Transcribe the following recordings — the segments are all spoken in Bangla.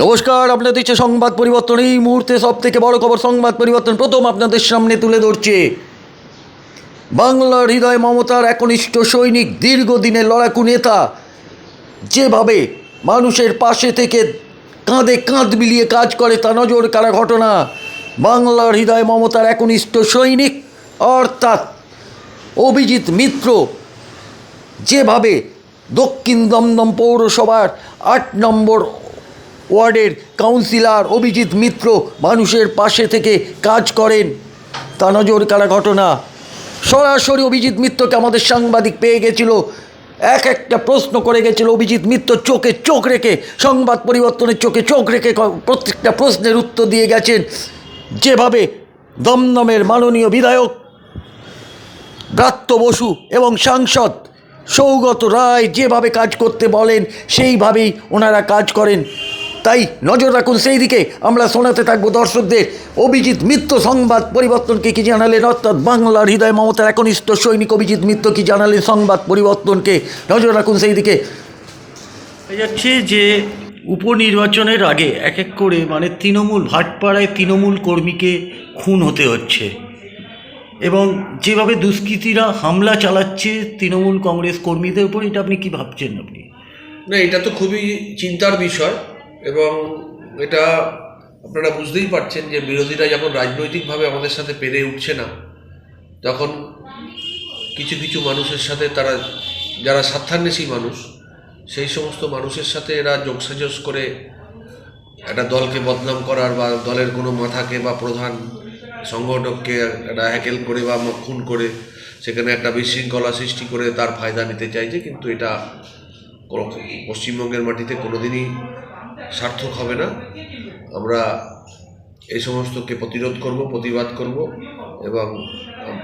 নমস্কার, আপনাদের দেখছে সংবাদ পরিবর্তন। এই মুহূর্তে সব থেকে বড় খবর, সংবাদ পরিবর্তন প্রথম আপনাদের সামনে তুলে ধরছে। বাংলার হৃদয় মমতার একনিষ্ঠ সৈনিক, দীর্ঘদিনের লড়াকু নেতা, যেভাবে মানুষের পাশে থেকে কাঁধে কাঁধ মিলিয়ে কাজ করে, তা নজর কাড়া ঘটনা। বাংলার হৃদয় মমতার একনিষ্ঠ সৈনিক, অর্থাৎ অভিজিৎ মিত্র, যেভাবে দক্ষিণ দমদম পৌরসভার আট নম্বর ওয়ার্ডের কাউন্সিলর অভিজিৎ মিত্র মানুষের পাশে থেকে কাজ করেন। তা নজর কাড়া ঘটনা। সরাসরি অভিজিৎ মিত্রকে আমাদের সাংবাদিক পেয়ে গেছিল। এক একটা প্রশ্ন করে গেছিল অভিজিৎ মিত্র চোখে চোখ রেখে, সংবাদ পরিবর্তনের চোখে চোখ রেখে প্রত্যেকটা প্রশ্নের উত্তর দিয়ে গেছেন। যেভাবে দমদমের মাননীয় বিধায়ক ব্রাত্য বসু এবং সাংসদ সৌগত রায় যেভাবে কাজ করতে বলেন, সেইভাবেই ওনারা কাজ করেন। তাই নজর রাখুন সেই দিকে। আমরা শোনাতে থাকব দর্শকদের। অভিজিৎ মিত্র সংবাদ পরিবর্তনকে কি জানালেন? অর্থাৎ বাংলার হৃদয় মমতার একনিষ্ঠ সৈনিক অভিজিৎ মিত্র কি জানালেন সংবাদ পরিবর্তনকে? নজর রাখুন সেই দিকে। যাচ্ছে যে উপনির্বাচনের আগে এক এক করে মানে তৃণমূল ভাটপাড়ায় তৃণমূল কর্মীকে খুন হতে হচ্ছে। এবং যেভাবে দুষ্কৃতীরা হামলা চালাচ্ছে তৃণমূল কংগ্রেস কর্মীদের উপর এটা আপনি কি ভাবছেন আপনি? না এটা তো খুবই চিন্তার বিষয়। এবং এটা আপনারা বুঝতেই পারছেন যে বিরোধীরা যখন রাজনৈতিকভাবে আমাদের সাথে পেরে উঠছে না, তখন কিছু কিছু মানুষের সাথে তারা, যারা স্বার্থান্বেষী মানুষ, সেই সমস্ত মানুষের সাথে এরা যোগসাজস করে একটা দলকে বদনাম করার বা দলের কোনো মাথাকে বা প্রধান সংগঠককে একটা হ্যাকেল করে বা খুন করে, সেখানে একটা বিশৃঙ্খলা সৃষ্টি করে তার ফায়দা নিতে চাইছে, কিন্তু এটা পশ্চিমবঙ্গের মাটিতে কোনোদিনই সার্থক হবে না। আমরা এই সমস্তকে প্রতিরোধ করব প্রতিবাদ করব এবং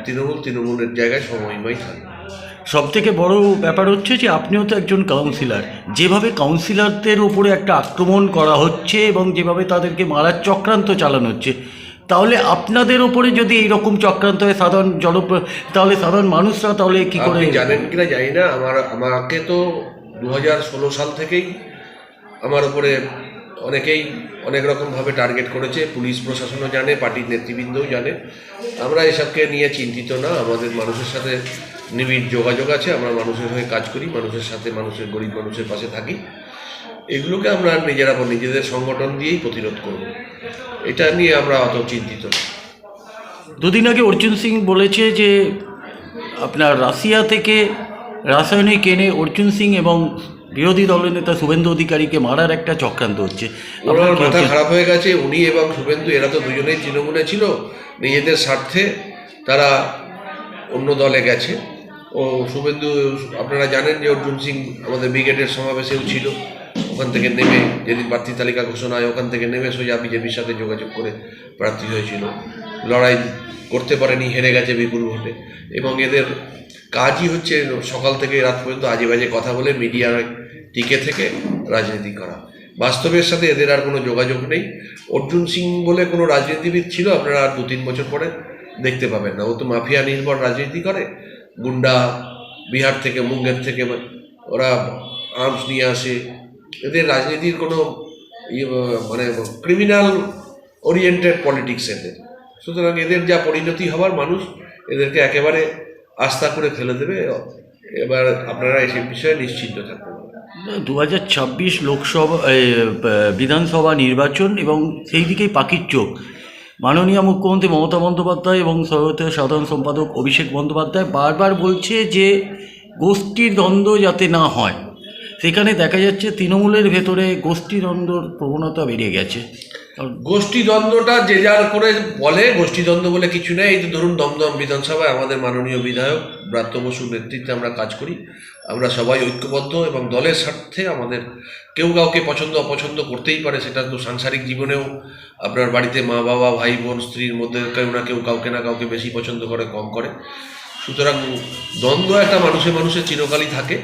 তৃণমূল তৃণমূলের জায়গায় সময়ময় থাকবে। সব থেকে বড় ব্যাপার হচ্ছে যে আপনিও তো একজন কাউন্সিলর যেভাবে কাউন্সিলরদের উপরে একটা আক্রমণ করা হচ্ছে এবং যেভাবে তাদেরকে মারার চক্রান্ত চালানো হচ্ছে তাহলে আপনাদের ওপরে যদি এইরকম চক্রান্ত হয় সাধারণ জন তাহলে সাধারণ মানুষরা তাহলে কি করে? জানেন কিনা জানি না। আমার আমাকে তো দু হাজার ষোলো সাল থেকেই আমার উপরে অনেকেই অনেক রকমভাবে টার্গেট করেছে, পুলিশ প্রশাসনও জানে, পার্টির নেতৃবৃন্দও জানে। আমরা এসবকে নিয়ে চিন্তিত না, আমাদের মানুষের সাথে নিবিড় যোগাযোগ আছে, আমরা মানুষের হয়ে কাজ করি, মানুষের সাথে মানুষের, গরিব মানুষের পাশে থাকি। এগুলোকে আমরা নিজেরা নিজেদের সংগঠন দিয়েই প্রতিরোধ করব। এটা নিয়ে আমরা অত চিন্তিত না। দুদিন আগে অর্জুন সিং বলেছে যে, আপনার রাশিয়া থেকে রাসায়নিক এনে অর্জুন সিং এবং বিরোধী দলের নেতা শুভেন্দু অধিকারীকে মারার একটা চক্রান্ত হচ্ছে। ওনার মাথা খারাপ হয়ে গেছে উনি এবং শুভেন্দু এরা তো দুজনেই তৃণমূলে ছিল নিজেদের স্বার্থে তারা অন্য দলে গেছে। ও শুভেন্দু আপনারা জানেন যে অর্জুন সিং আমাদের ব্রিগেডের সমাবেশেও ছিল। ওখান থেকে নেমে যেদিন প্রার্থী তালিকা ঘোষণা হয় ওখান থেকে নেমে সোজা বিজেপির সাথে যোগাযোগ করে প্রার্থী হয়েছিল। লড়াই করতে পারেনি হেরে গেছে বিপুল ভোটে। এবং এদের কাজই হচ্ছে সকাল থেকে রাত পর্যন্ত আজে বাজে কথা বলে মিডিয়ার টিকে থেকে রাজনীতি করা। বাস্তবের সাথে এদের আর কোনো যোগাযোগ নেই। অর্জুন সিং বলে কোনো রাজনীতিবিদ ছিল আপনারা আর দু তিন বছর পরে দেখতে পাবেন না। ও তো মাফিয়া নির্ভর রাজনীতি করে। গুন্ডা বিহার থেকে মুঙ্গের থেকে ওরা আর্মস নিয়ে আসে। এদের রাজনীতির কোনো ইয়ে, মানে ক্রিমিনাল ওরিয়েন্টেড পলিটিক্স এদের। সুতরাং এদের যা পরিণতি হবার মানুষ এদেরকে একেবারে আস্থা করে ফেলে দেবে। এবার আপনারা এই বিষয়ে নিশ্চিন্ত থাকতে পারেন দু হাজার ছাব্বিশ লোকসভা বিধানসভা নির্বাচন এবং সেই দিকেই পাখির চোখ। মাননীয় মুখ্যমন্ত্রী মমতা বন্দ্যোপাধ্যায় এবং সর্বতীয় সাধারণ সম্পাদক অভিষেক বন্দ্যোপাধ্যায় বারবার বলছে যে গোষ্ঠীর দ্বন্দ্ব যাতে না হয়। সেখানে দেখা যাচ্ছে তৃণমূলের ভেতরে গোষ্ঠীদ্বন্দ্বর প্রবণতা বেড়ে গেছে। গোষ্ঠীদ্বন্দ্বটা যে যার করে বলে, গোষ্ঠীদ্বন্দ্ব বলে কিছু নেই। এই তো ধরুন দমদম বিধানসভায় আমাদের মাননীয় বিধায়ক ব্রাত্য বসুর নেতৃত্বে আমরা কাজ করি। আমরা সবাই ঐক্যবদ্ধ এবং দলের স্বার্থে আমাদের কেউ কাউকে পছন্দ, অপছন্দ করতেই পারে, সেটা তো সাংসারিক জীবনেও। আপনার বাড়িতে মা, বাবা, ভাই, বোন, স্ত্রীর মধ্যে কেউ না কেউ কাউকে না কাউকে বেশি পছন্দ করে, কম করে। সুতরাং দ্বন্দ্ব একটা মানুষে মানুষের চিরকালই থাকে।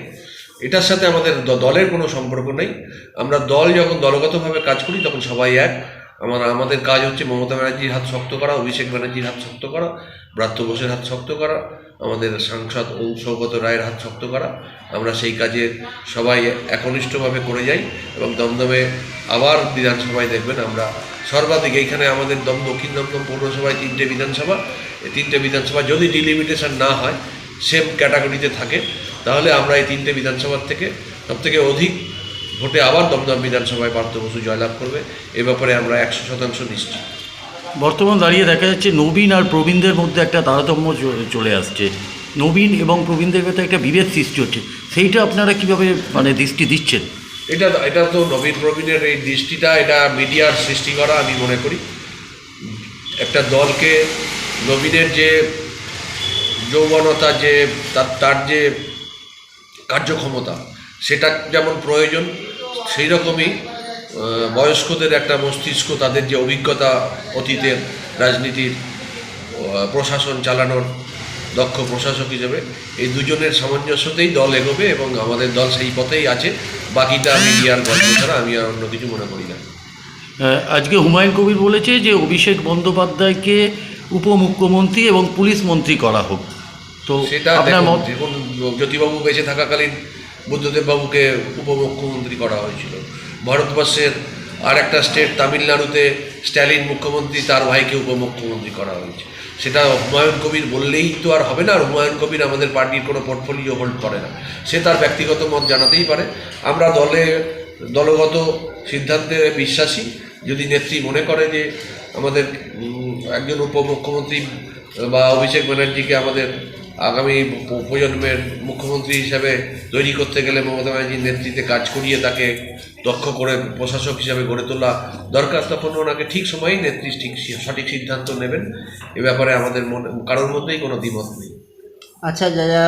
এটার সাথে আমাদের দলের কোনো সম্পর্ক নেই। আমরা দল যখন দলগতভাবে কাজ করি, তখন সবাই এক। আমার, আমাদের কাজ হচ্ছে মমতা ব্যানার্জির হাত শক্ত করা, অভিষেক ব্যানার্জির হাত শক্ত করা, ব্রাত্য বোসের হাত শক্ত করা, আমাদের সাংসদ ও সৌগত রায়ের হাত শক্ত করা। আমরা সেই কাজে সবাই একনিষ্ঠভাবে করে যাই এবং দমদমে আবার বিধানসভায় দেখবেন আমরা সর্বাধিক এইখানে আমাদের দম, দক্ষিণ দমদম পৌরসভায় তিনটে বিধানসভা। এই তিনটে বিধানসভা যদি ডিলিমিটেশন না হয় সেম ক্যাটাগরিতে থাকে, তাহলে আমরা এই তিনটে বিধানসভার থেকে সবথেকে অধিক ভোটে আবার দমদম বিধানসভায় পার্থ বসু জয়লাভ করবে। এ ব্যাপারে আমরা একশো শতাংশ নিশ্চিত। বর্তমান দাঁড়িয়ে দেখা যাচ্ছে নবীন আর প্রবীণদের মধ্যে একটা তারতম্য চলে আসছে। নবীন এবং প্রবীণদের মধ্যে একটা বিভেদ সৃষ্টি হচ্ছে। সেইটা আপনারা কীভাবে মানে দৃষ্টি দিচ্ছেন? এটা এটা তো নবীন প্রবীণের এই দৃষ্টিটা এটা মিডিয়ার সৃষ্টি করা আমি মনে করি। একটা দলকে নবীনের যে যৌবনতা যে তার তার যে কার্যক্ষমতা সেটা যেমন প্রয়োজন সেই রকমই বয়স্কদের একটা মস্তিষ্ক তাদের যে অভিজ্ঞতা অতীতের রাজনীতির প্রশাসন চালানোর দক্ষ প্রশাসক হিসেবে এই দুজনের সামঞ্জস্যতেই দল এগোবে এবং আমাদের দল সেই পথেই আছে বাকিটা মিডিয়ার গল্প ছাড়া আমি আর অন্য কিছু মনে করি না। আজকে হুমায়ুন কবির বলেছে যে অভিষেক বন্দ্যোপাধ্যায়কে উপমুখ্যমন্ত্রী এবং পুলিশ মন্ত্রী করা হোক। তো সেটা দেখুন জ্যোতিবাবু বেঁচে থাকাকালীন বুদ্ধদেব বাবুকে উপমুখ্যমন্ত্রী করা হয়েছিল। ভারতবর্ষের আর একটা স্টেট তামিলনাড়ুতে স্ট্যালিন মুখ্যমন্ত্রী, তার ভাইকে উপমুখ্যমন্ত্রী করা হয়েছে। সেটা হুমায়ুন কবির বললেই তো আর হবে না, আর হুমায়ুন কবির আমাদের পার্টির কোনো পোর্টফোলিও হোল্ড করে না। সে তার ব্যক্তিগত মত জানাতেই পারে। আমরা দলে, দলগত সিদ্ধান্তে বিশ্বাসী। যদি নেত্রী মনে করে যে আমাদের একজন উপমুখ্যমন্ত্রী বা অভিষেক ব্যানার্জিকে আমাদের আগামী প- প্রজন্মের মুখ্যমন্ত্রী হিসাবে তৈরি করতে গেলে মমতা ব্যানার্জির নেতৃত্বে কাজ করিয়ে তাকে দক্ষ করে প্রশাসক হিসাবে গড়ে তোলা দরকার তখন ওনাকে ঠিক সময়েই নেত্রী ঠিক সি- সঠিক সিদ্ধান্ত নেবেন এ ব্যাপারে আমাদের মনে কারোর মধ্যেই কোনো দ্বিমত নেই अच्छा जरा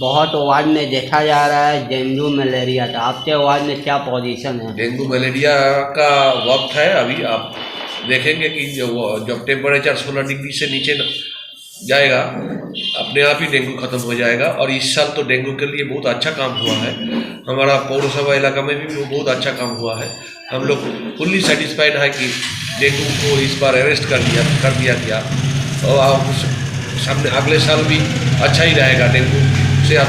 बहुत वार्ड में देखा जा रहा है डेंगू मलेरिया का आपके वार्ड में क्या पोजीशन है डेंगू मलेरिया का वक्त है अभी आप देखेंगे कि जो वो- जब टेम्परेचर सोलह डिग्री से नीचे न- जाएगा अपने आप ही डेंगू खत्म हो जाएगा और इस साल तो डेंगू के लिए बहुत अच्छा काम हुआ है। हमारा पौरसभा इलाका में भी बहुत अच्छा काम हुआ है। हम लोग फुल्ली सेटिस्फाइड है कि डेंगू को इस बार अरेस्ट कर दिया कर दिया गया। और सामने अगले साल भी अच्छा ही रहेगा डेंगू से आप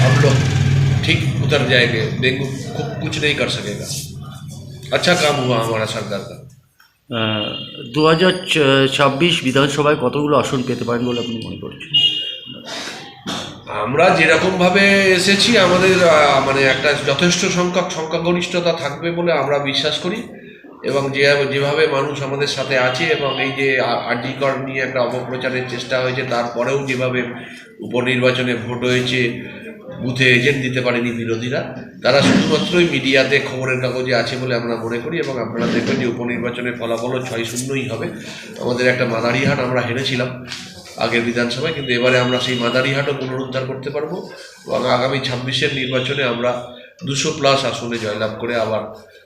हम लोग ठीक उतर जाएँगे। डेंगू कुछ नहीं कर सकेगा। अच्छा काम हुआ हमारा सरकार का। দু হাজার ছাব্বিশ বিধানসভায় কতগুলো আসন পেতে পারেন বলে আপনি মনে করছেন? আমরা যেরকম ভাবে এসেছি, আমাদের মানে একটা যথেষ্ট সংখ্যক, সংখ্যাগরিষ্ঠতা থাকবে বলে আমরা বিশ্বাস করি এবং যে, যেভাবে মানুষ আমাদের সাথে আছে এবং এই যে আর্জিকর নিয়ে একটা অপপ্রচারের চেষ্টা হয়েছে, তারপরেও যেভাবে উপনির্বাচনে ভোট হয়েছে বুথে এজেন্ট দিতে পারেনি বিরোধীরা। তারা শুধুমাত্রই মিডিয়াতে খবরের কাগজে আছে বলে আমরা মনে করি এবং আপনারা দেখবেন যে উপনির্বাচনের ফলাফলও ছয় শূন্যই হবে। আমাদের একটা মাদারিহাট আমরা হেরেছিলাম আগের বিধানসভায়, কিন্তু এবারে আমরা সেই মাদারিহাটও পুনরুদ্ধার করতে পারব এবং আগামী ছাব্বিশের নির্বাচনে আমরা দুশো প্লাস আসনে জয়লাভ করে আবার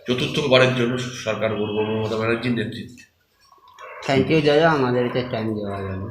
চতুর্থবারের জন্য সরকার গড়ব মমতা ব্যানার্জির নেতৃত্বে। থ্যাংক ইউ দাদা আমাদেরকে টাইম দেওয়ার জন্য